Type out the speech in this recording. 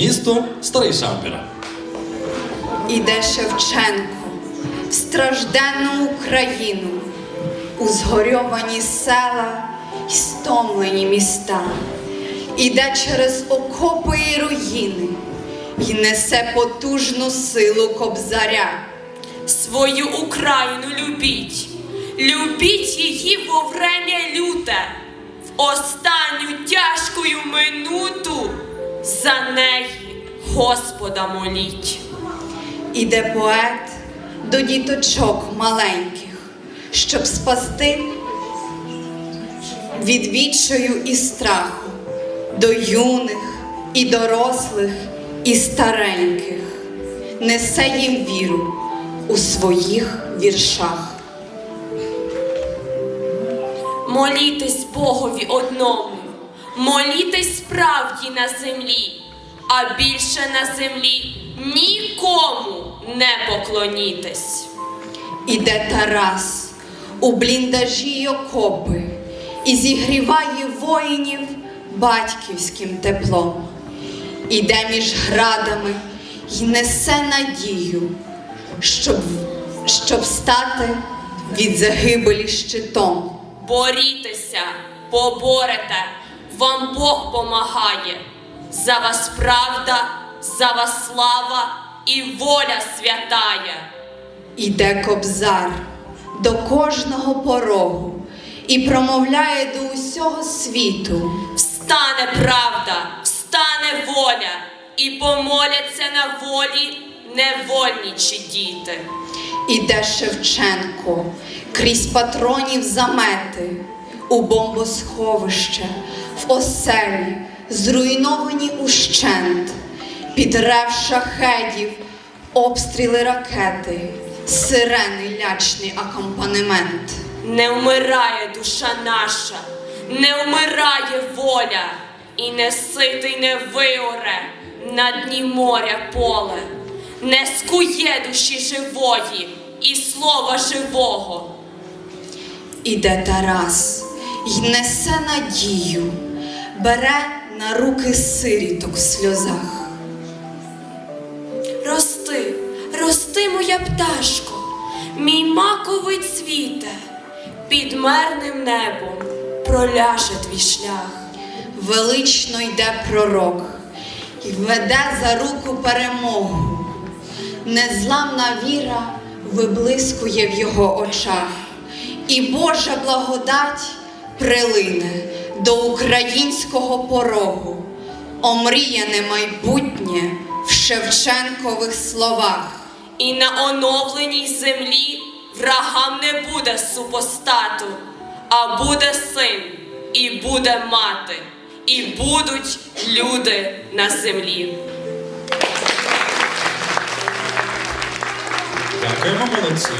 місто Старий Шампіра. Іде Шевченко в стражденну Україну, у згорьовані села й стомлені міста. Іде через окопи і руїни, й несе потужну силу кобзаря. Свою Україну любіть, любіть її во врем'я люте, в останню тяжкую минуту за неї Господа моліть. Іде поет до діточок маленьких, щоб спасти від відчаю і страху, до юних і дорослих, і стареньких, несе їм віру у своїх віршах. Молітесь Богові одному, молітесь справді на землі, а більше на землі нікому не поклонітесь. Іде Тарас у бліндажі й окопи і зігріває воїнів батьківським теплом. Іде між градами й несе надію, щоб, щоб стати від загибелі щитом. Борітеся, поборете, вам Бог помагає. За вас правда, за вас слава і воля святая. Іде кобзар до кожного порогу і промовляє до усього світу. Встане правда, встане воля, і помоляться на волі невольничі діти. Іде Шевченко крізь патронів замети, у бомбосховище, в оселі, зруйновані ущент, під рев шахедів, обстріли ракети, сирени лячний акомпанемент. Не вмирає душа наша, не вмирає воля, і не ситий не виоре на дні моря поле, не скує душі живої і слова живого. Іде Тарас й несе надію, бере на руки сиріток в сльозах. Рости, рости, моя пташко, мій маковий цвіте, під мирним небом проляже твій шлях. Велично йде пророк і веде за руку перемогу. Незламна віра виблискує в його очах, і Божа благодать прилине до українського порогу, омріяне майбутнє в Шевченкових словах. І на оновленій землі врагам не буде супостату, а буде син, і буде мати, і будуть люди на землі. Дякуємо, молодці.